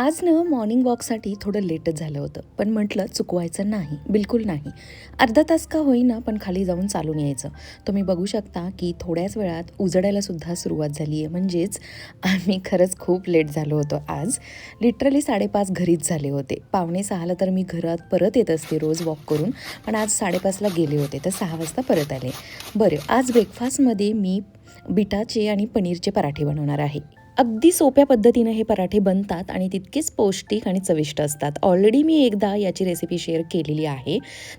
आज ना मॉर्निंग वॉकसाठी थोडं लेटच झालं होतं. पण म्हटलं चुकवायचं नाही. बिलकुल नाही. अर्धा तास का होईना पण खाली जाऊन चालून यायचं. तुम्ही बघू शकता की थोड्याच वेळात उजडायला सुद्धा सुरुवात झाली आहे म्हणजेच आम्ही खरंच खूप लेट झालो होतो आज. लिटरली साडेपाच घरीच झाले होते. पावणे सहाला तर मी घरात परत येत असते रोज वॉक करून. पण आज साडेपाचला गेले होते. तर सहा वाजता परत आले. बरं आज ब्रेकफास्टमध्ये मी बिटाचे आणि पनीरचे पराठे बनवणार आहे. अगदी सोप्या पद्धतीनं हे पराठे बनतात आणि तितकेच पौष्टिक आणि चविष्ट असतात. ऑलरेडी मी एकदा याची रेसिपी शेअर केलेली आहे.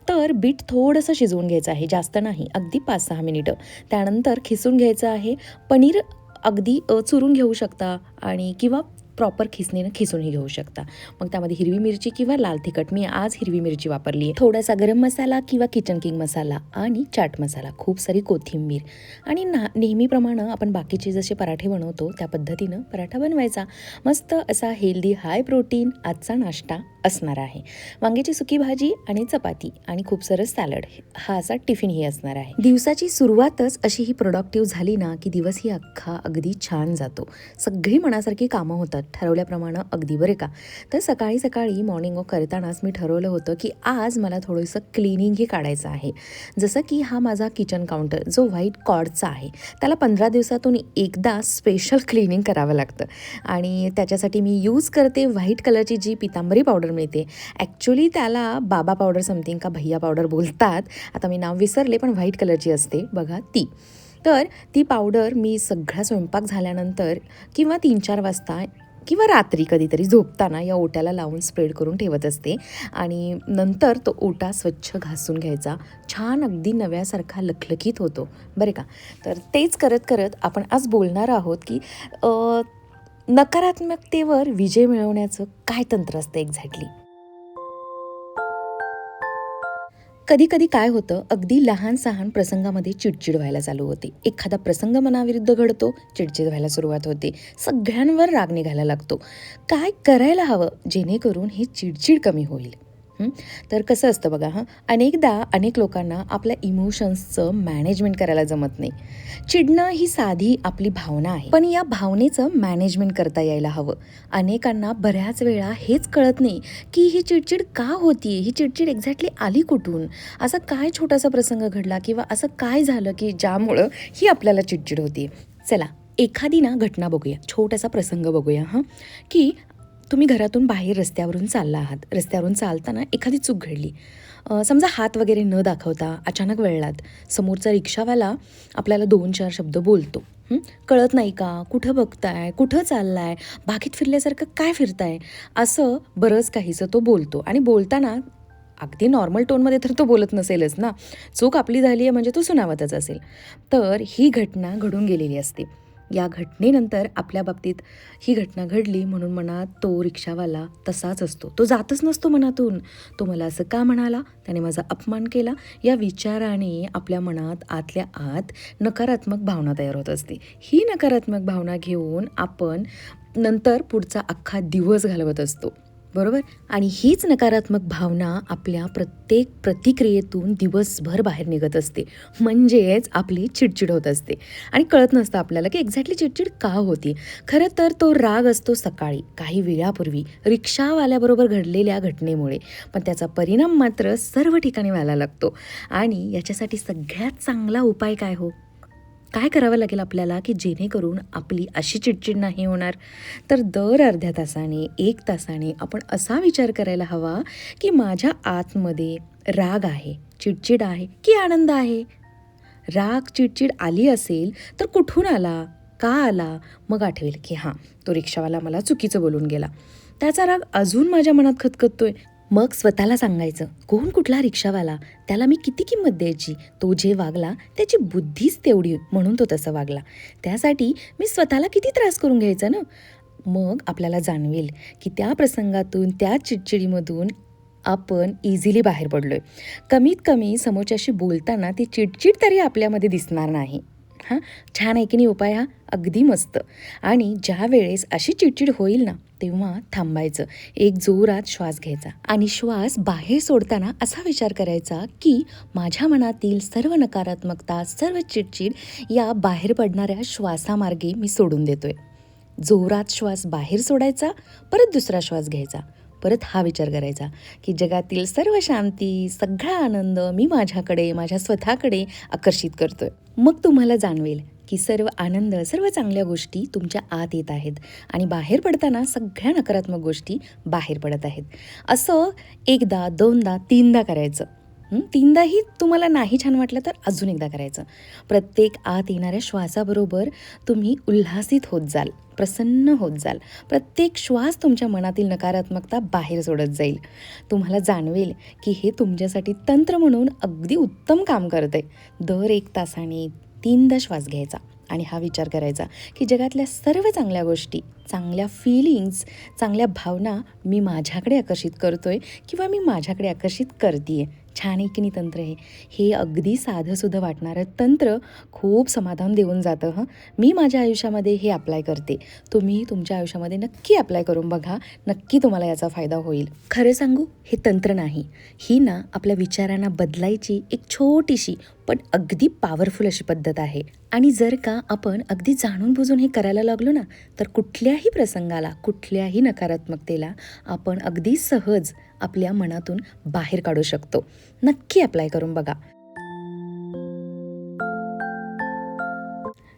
तर बीट थोडंसं शिजवून घ्यायचं आहे जास्त नाही अगदी पाच सहा मिनिटं. त्यानंतर खिसून घ्यायचं आहे. पनीर अगदी चुरून घेऊ शकता आणि किंवा प्रॉपर खिसणीनं खिसूनही घेऊ शकता. मग त्यामध्ये हिरवी मिरची किंवा लाल तिखट. मी आज हिरवी मिरची वापरली आहे. थोडासा गरम मसाला किंवा किचन किंग मसाला आणि चाट मसाला. खूप सारी कोथिंबीर. आणि ना नेहमीप्रमाणे आपण बाकीचे जसे पराठे बनवतो त्या पद्धतीनं पराठा बनवायचा. मस्त असा हेल्दी हाय प्रोटीन आजचा नाश्ता असणार आहे. वांग्याची सुकी भाजी आणि चपाती आणि खूप सारं सॅलड हा असा टिफिनही असणार आहे. दिवसाची सुरुवातच अशी ही प्रोडक्टिव्ह झाली ना की दिवस ही अख्खा अगदी छान जातो. सगळी मनासारखी कामं होतात. ठरवल्याप्रमाणे अगदी बरे का? तर सकाळी सकाळी मॉर्निंग वॉक करतानाच मी ठरवलं होतं की आज मला थोडंसं क्लिनिंगही काढायचं आहे. जसं की हा माझा किचन काउंटर जो व्हाईट कॉर्डचा आहे त्याला पंधरा दिवसातून एकदा स्पेशल क्लिनिंग करावं लागतं. आणि त्याच्यासाठी मी यूज करते व्हाईट कलरची जी पितांबरी पावडर मिळते. ॲक्च्युली त्याला बाबा पावडर समथिंग का भैया पावडर बोलतात. आता मी नाव विसरले पण व्हाईट कलरची असते. बघा ती. तर ती पावडर मी सगळा स्वयंपाक झाल्यानंतर किंवा तीन चार वाजता किंवा रात्री कधीतरी झोपताना या ओट्याला लावून स्प्रेड करून ठेवत असते. आणि नंतर तो ओटा स्वच्छ घासून घ्यायचा. छान अगदी नव्यासारखा लखलखीत होतो. बरे का? तर तेच करत करत आपण आज बोलणार आहोत की नकारात्मकतेवर विजय मिळवण्याचं काय तंत्र असतं एक्झॅक्टली कधी कधी काय होतं अगदी लहान सहान प्रसंगामध्ये चिडचिड व्हायला चालू होते. एखादा प्रसंग मनाविरुद्ध घडतो चिडचिड व्हायला सुरुवात होते. सगळ्यांवर राग निघायला लागतो. काय करायला हवं जेणेकरून हे चिडचिड कमी होईल? तर कसं असतं बघा हां? अनेकदा अनेक लोकांना आपल्या इमोशन्सचं मॅनेजमेंट करायला जमत नाही. चिडणं ही साधी आपली भावना आहे. पण या भावनेचं मॅनेजमेंट करता यायला हवं. अनेकांना बऱ्याच वेळा हेच कळत नाही की ही चिडचिड का होती? ही चिडचिड एक्झॅक्टली आली कुठून? असा काय छोटासा प्रसंग घडला किंवा असं काय झालं की ज्यामुळं ही आपल्याला चिडचिड होती? चला एखादी ना घटना बघूया. छोटासा प्रसंग बघूया हां? की तुम्ही घरातून बाहेर रस्त्यावरून चालला आहात. रस्त्यावरून चालताना एखादी चूक घडली. समजा हात वगैरे न दाखवता अचानक वळलात. समोरचा रिक्षावाला आपल्याला दोन चार शब्द बोलतो. कळत नाही का? कुठं बघताय? कुठं चाललाय? बाकीत फिरल्यासारखं काय फिरताय? असं बरंच काहीचं तो बोलतो. आणि बोलताना अगदी नॉर्मल टोनमध्ये तर तो बोलत नसेलच ना. चूक आपली झाली आहे म्हणजे तो सुनावतच असेल. तर ही घटना घडून गेलेली असते. या घटनेनंतर आपल्या बाबतीत ही घटना घडली म्हणून मनात तो रिक्षावाला तसाच असतो. तो जातच नसतो मनातून. तो मला असं का म्हणाला? त्याने माझा अपमान केला. या विचाराने आपल्या मनात आतल्या आत नकारात्मक भावना तयार होत असते. ही नकारात्मक भावना घेऊन आपण नंतर पुढचा अख्खा दिवस घालवत असतो. बरोबर? आणि हीच नकारात्मक भावना आपल्या प्रत्येक प्रतिक्रियेतून दिवसभर बाहेर निघत असते. म्हणजेच आपली चिडचिड होत असते. आणि कळत नसतं आपल्याला की एक्झॅक्टली चिडचिड का होती? खरं तर तो राग असतो सकाळी काही वेळापूर्वी रिक्षावाल्याबरोबर घडलेल्या घटनेमुळे. पण त्याचा परिणाम मात्र सर्व ठिकाणी व्हायला लागतो. आणि याच्यासाठी सगळ्यात चांगला उपाय काय हो? काय करावं लागेल आपल्याला की जेणेकरून आपली अशी चिडचिड नाही होणार? तर दर अर्ध्या तासाने एक तासाने आपण असा विचार करायला हवा की माझ्या आतमध्ये राग आहे चिडचिड आहे की आनंद आहे? राग चिडचिड आली असेल तर कुठून आला? का आला? मग आठवेल की हां तो रिक्षावाला मला चुकीचं बोलून गेला. त्याचा राग अजून माझ्या मनात खतखततोय. मग स्वतःला सांगायचं कोण कुठला रिक्षावाला? त्याला मी किती किंमत द्यायची? तो जे वागला त्याची बुद्धीच तेवढी म्हणून तो तसा वागला. त्यासाठी मी स्वतःला किती त्रास करून घ्यायचा ना? मग आपल्याला जाणवेल की त्या प्रसंगातून त्या चिडचिडीमधून आपण इझिली बाहेर पडलोय. कमीत कमी समोरच्याशी बोलताना ती चिडचिड तरी आपल्यामध्ये दिसणार नाही. हां? छान आहे की नाही उपाय हा? अगदी मस्त. आणि ज्या वेळेस अशी चिडचिड होईल ना तेव्हा थांबायचं. एक जोरात श्वास घ्यायचा. आणि श्वास बाहेर सोडताना असा विचार करायचा की माझ्या मनातील सर्व नकारात्मकता सर्व चिडचिड या बाहेर पडणाऱ्या श्वासामार्गे मी सोडून देतोय. जोरात श्वास बाहेर सोडायचा परत दुसरा श्वास घ्यायचा. परत हा विचार करायचा की जगातील सर्व शांती सगळा आनंद मी माझ्याकडे माझ्या स्वतःकडे आकर्षित करतोय. मग तुम्हाला जाणवेल की सर्व आनंद सर्व चांगल्या गोष्टी तुमच्या आत येत आहेत आणि बाहेर पडताना सगळ्या नकारात्मक गोष्टी बाहेर पडत आहेत. असं एकदा दोनदा तीनदा करायचं. तीनदाही तुम्हाला नाही छान वाटलं तर अजून एकदा करायचं. प्रत्येक आत येणाऱ्या श्वासाबरोबर तुम्ही उल्हासित होत जाल. प्रसन्न होत जाल. प्रत्येक श्वास तुमच्या मनातील नकारात्मकता बाहेर सोडत जाईल. तुम्हाला जाणवेल की हे तुमच्यासाठी तंत्र म्हणून अगदी उत्तम काम करते. दर एक तासाने तीनदा श्वास घ्यायचा आणि हा विचार करायचा की जगातल्या सर्व चांगल्या गोष्टी चांगल्या फिलिंग्स चांगल्या भावना मी माझ्याकडे आकर्षित करतोय किंवा मी माझ्याकडे आकर्षित करते आहे छान आहे की नाही तंत्र हे हे अगदी साधंसुद्धा वाटणारं तंत्र खूप समाधान देऊन जातं हं. मी माझ्या आयुष्यामध्ये हे अप्लाय करते. तुम्ही तुमच्या आयुष्यामध्ये नक्की अप्लाय करून बघा. नक्की तुम्हाला याचा फायदा होईल. खरं सांगू हे तंत्र नाही. ही ना आपल्या विचारांना बदलायची एक छोटीशी पण अगदी पॉवरफुल अशी पद्धत आहे. आणि जर का आपण अगदी जाणून बुजून हे करायला लागलो ना तर कुठल्याही प्रसंगाला कुठल्याही नकारात्मकतेला आपण अगदी सहज आपल्या मनातून बाहेर काढू शकतो. नक्की अप्लाय करून बघा.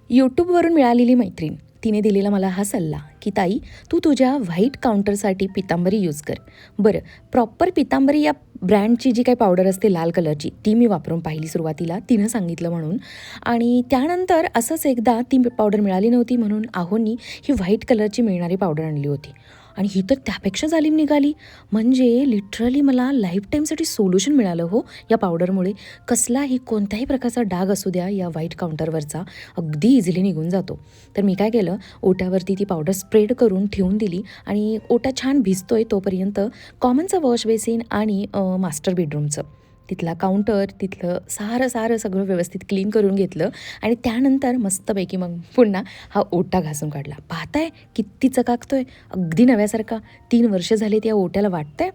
यूट्यूबवरून मिळालेली मैत्रीण तिने दिलेला मला हा सल्ला की ताई तू तुझ्या व्हाईट काउंटरसाठी पितांबरी यूज कर. बरं प्रॉपर पितांबरी या ब्रँडची जी काही पावडर असते लाल कलरची ती मी वापरून पाहिली सुरुवातीला तिनं सांगितलं म्हणून. आणि त्यानंतर असंच एकदा ती पावडर मिळाली नव्हती म्हणून आहोंनी ही व्हाईट कलरची मिळणारी पावडर आणली होती. आणि ही तर त्यापेक्षा जालीम निघाली. म्हणजे लिटरली मला लाईफ टाईमसाठी सोल्युशन मिळालं हो या पावडरमुळे कसलाही कोणत्याही प्रकारचा डाग असू द्या या व्हाईट काउंटरवरचा अगदी इझिली निघून जातो. तर मी काय केलं ओट्यावरती ती पावडर स्प्रेड करून ठेवून दिली आणि ओटा छान भिजतोय तोपर्यंत कॉमनचं वॉश बेसिन आणि मास्टर बेडरूमचं तिथला काउंटर तिथलं सारं सारं सगळं व्यवस्थित क्लीन करून घेतलं आणि त्यानंतर मस्तपैकी मग पुन्हा हा ओटा घासून काढला. पाहताय किती चकाकतोय. अगदी नव्यासारखा. तीन वर्ष झाले त्या ओट्याला वाटतंय.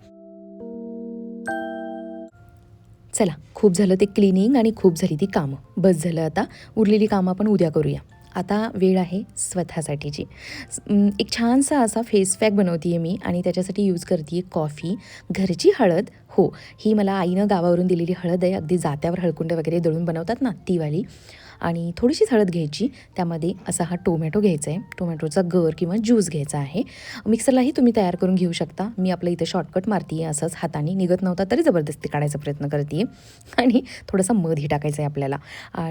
चला खूप झालं ते क्लिनिंग आणि खूप झाली ती कामं. बस झालं आता. उरलेली कामं आपण उद्या करूया. आता वेळ आहे स्वतःसाठीची. एक छानसा असा फेस पॅक बनवते आहे मी आणि त्याच्यासाठी यूज करते आहे कॉफी घरची हळद हो ही मला आईनं गावावरून दिलेली हळद आहे. अगदी जात्यावर हळकुंड वगैरे दळून बनवतात ना तीवाली आणि थोडीशीच हळद घ्यायची. त्यामध्ये असा हा टोमॅटो घ्यायचा आहे. टोमॅटोचा गर किंवा ज्यूस घ्यायचा आहे. मिक्सरलाही तुम्ही तयार करून घेऊ शकता. मी आपलं इथं शॉर्टकट मारते आहे असंच हाताने. निघत नव्हता तरी जबरदस्ती काढायचा प्रयत्न करते आणि थोडासा मधही टाकायचा आहे आपल्याला.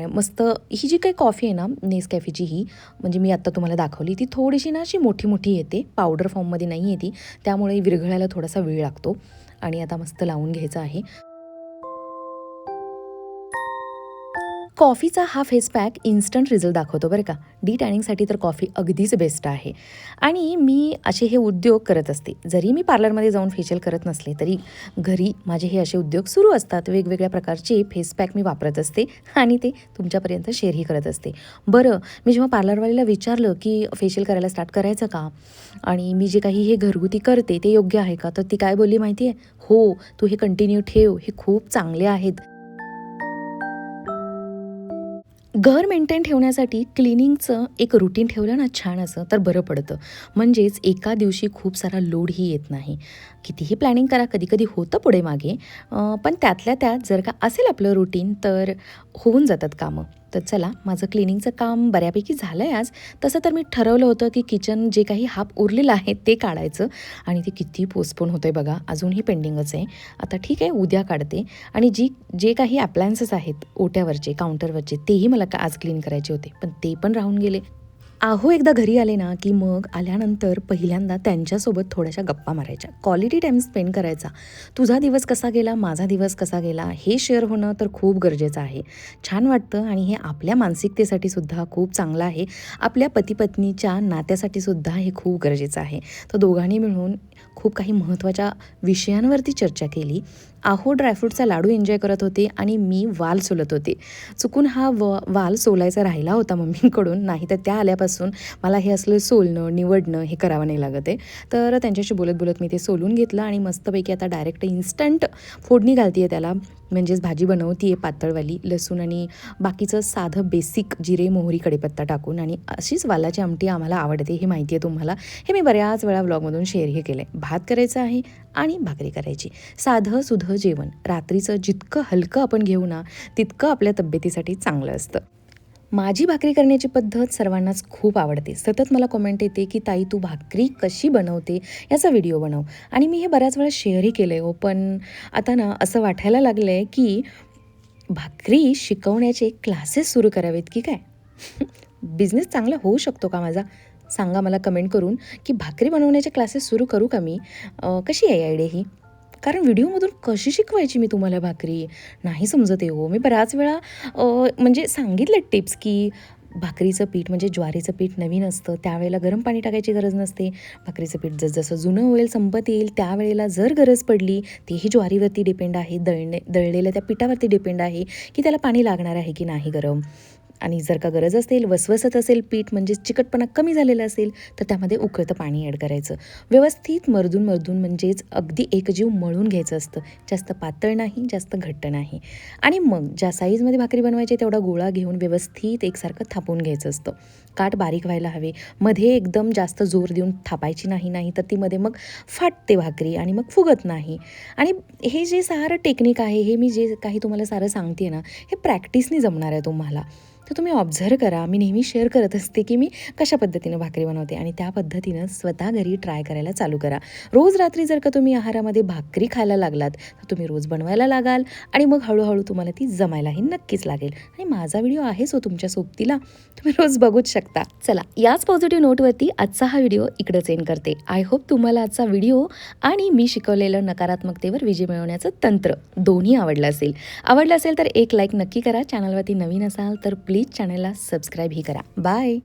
मस्त ही जी काही कॉफी आहे ना नेस कॅफेची ही म्हणजे मी आत्ता तुम्हाला दाखवली ती थोडीशी ना अशी मोठी मोठी येते. पावडर फॉर्ममध्ये नाही येते त्यामुळे विरघळायला थोडासा वेळ लागतो. आणि आता मस्त लावून घ्यायचा आहे. कॉफीचा हा फेस पॅक इन्स्टंट रिझल्ट दाखवतो बरं का. डी टॅनिंगसाठी तर कॉफी अगदीच बेस्ट आहे. आणि मी असे हे उद्योग करत असते. जरी मी पार्लरमध्ये जाऊन फेशियल करत नसले तरी घरी माझे हे असे उद्योग सुरू असतात. वेगवेगळ्या प्रकारचे फेस पॅक मी वापरत असते आणि ते तुमच्यापर्यंत शेअरही करत असते. बरं मी जेव्हा पार्लरवालीला विचारलं की फेशियल करायला स्टार्ट करायचं का? आणि मी जे काही हे घरगुती करते ते योग्य आहे का? तर ती काय बोलली माहिती आहे हो तू हे कंटिन्यू ठेव. हे खूप चांगले आहेत. घर मेंटेन ठेवण्यासाठी क्लिनिंगचं एक रुटीन ठेवलं ना छान असं तर बरं पडतं. म्हणजेच एका दिवशी खूप सारा लोडही येत नाही. कितीही प्लॅनिंग करा कधी कधी होतं पुढे मागे पण त्यातल्या त्यात जर का असेल आपलं रुटीन तर होऊन जातात कामं. तर चला माझं क्लिनिंगचं काम बऱ्यापैकी झालं आहे आज. तसं तर मी ठरवलं होतं की किचन जे काही हाफ उरलेलं आहे ते काढायचं. आणि ते किती पोस्टपोन होतं आहे बघा अजूनही पेंडिंगच आहे. आता ठीक आहे उद्या काढते. आणि जी जे काही अप्लायन्सेस आहेत ओट्यावरचे काउंटरवरचे तेही मला का आज क्लीन करायचे होते. पण ते पण राहून गेले. आहो एकदा घरी आले ना की मग आल्यानंतर पहिल्यांदा त्यांच्यासोबत थोड्याशा गप्पा मारायच्या. क्वालिटी टाईम स्पेंड करायचा. तुझा दिवस कसा गेला माझा दिवस कसा गेला हे शेअर होणं तर खूप गरजेचं आहे. छान वाटतं आणि हे आपल्या मानसिकतेसाठी सुद्धा खूप चांगलं आहे. आपल्या पतीपत्नीच्या नात्यासाठी सुद्धा हे खूप गरजेचं आहे. तर दोघांनी मिळून खूप काही महत्त्वाच्या विषयांवरती चर्चा केली. आहो ड्रायफ्रूटचा लाडू एन्जॉय करत होते आणि मी वाल सोलत होते. चुकून हा व वाल सोलायचा राहिला होता मम्मीकडून. नाही तर त्या आल्यापासून मला हे असलं सोलणं निवडणं हे करावं नाही लागत आहे. तर त्यांच्याशी बोलत बोलत मी ते सोलून घेतलं आणि मस्तपैकी आता डायरेक्ट इन्स्टंट फोडणी घालते आहे त्याला. म्हणजेच भाजी बनवती आहे पातळवाली लसूण आणि बाकीचं साधं बेसिक जिरे मोहरी कढीपत्ता टाकून. आणि अशीच वालाची आमटी आम्हाला आवडते हे माहिती आहे तुम्हाला. हे मी बऱ्याच वेळा व्लॉगमधून शेअरही केलं आहे भात करायचा आहे आणि भाकरी करायची. साधं सुधं जेवण. रात्रीचं जितकं हलकं आपण घेऊ ना तितकं आपल्या तब्येतीसाठी चांगलं असतं. माझी भाकरी करण्याची पद्धत सर्वांनाच खूप आवडते. सतत मला कॉमेंट येते की ताई तू भाकरी कशी बनवते? याचा व्हिडिओ बनव. आणि मी हे बऱ्याच वेळा शेअरही केलं आहे हो पण आता ना असं वाटायला लागलं आहे की भाकरी शिकवण्याचे क्लासेस सुरू करावेत की काय? बिझनेस चांगला होऊ शकतो का माझा? सांगा मला कमेंट करून. की भाकरी बनवण्याचे क्लासेस सुरू करू का मी? कशी आहे आयडिया ही? कारण व्हिडिओमधून कशी शिकवायची मी तुम्हाला भाकरी? नाही समजत आहे हो. मी बऱ्याच वेळा म्हणजे सांगितलं टिप्स की भाकरीचं पीठ म्हणजे ज्वारीचं पीठ नवीन असतं. त्यावेळेला गरम पाणी टाकायची गरज नसते. भाकरीचं पीठ जसजसं जुनं होईल संपत येईल त्यावेळेला जर गरज पडली तेही ज्वारीवरती डिपेंड आहे. दळणे दळलेल्या त्या पिठावरती डिपेंड आहे की त्याला पाणी लागणार आहे की नाही गरम. आणि जर का गरज असेल वसवसत असेल पीठ म्हणजे चिकटपणा कमी झालेला असेल तर त्यामध्ये उकळतं पाणी ॲड करायचं. व्यवस्थित मर्दून मर्दून म्हणजेच अगदी एकजीव मळून घ्यायचं असतं. जास्त पातळ नाही जास्त घट्ट नाही. आणि मग ज्या साईजमध्ये भाकरी बनवायची तेवढा गोळा घेऊन व्यवस्थित एकसारखं थापून घ्यायचं असतं. काठ बारीक व्हायला हवे. मध्ये एकदम जास्त जोर देऊन थापायची नाही नाही तर ती मध्ये मग फाटते भाकरी आणि मग फुगत नाही. आणि हे जे सारं टेक्निक आहे हे मी जे काही तुम्हाला सारं सांगते ना हे प्रॅक्टिसने जमणार आहे तुम्हाला. तर तुम्ही ऑब्झर्व करा. मी नेहमी शेअर करत असते की मी कशा पद्धतीनं भाकरी बनवते आणि त्या पद्धतीनं स्वतः घरी ट्राय करायला चालू करा. रोज रात्री जर का तुम्ही आहारामध्ये भाकरी खायला लागलात तर तुम्ही रोज बनवायला लागाल आणि मग हळूहळू तुम्हाला ती जमायलाही नक्कीच लागेल. आणि माझा व्हिडिओ आहेच हो तुमच्या सोबतीला तुम्ही रोज बघूच शकता. चला याच पॉझिटिव्ह नोटवरती आजचा हा व्हिडिओ इकडंच एन करते. आय होप तुम्हाला आजचा व्हिडिओ आणि मी शिकवलेलं नकारात्मकतेवर विजय मिळवण्याचं तंत्र दोन्ही आवडलं असेल. आवडलं असेल तर एक लाईक नक्की करा. चॅनलवरती नवीन असाल तर प्लीज प्लीज चॅनलला सबस्क्राईबही करा. बाय.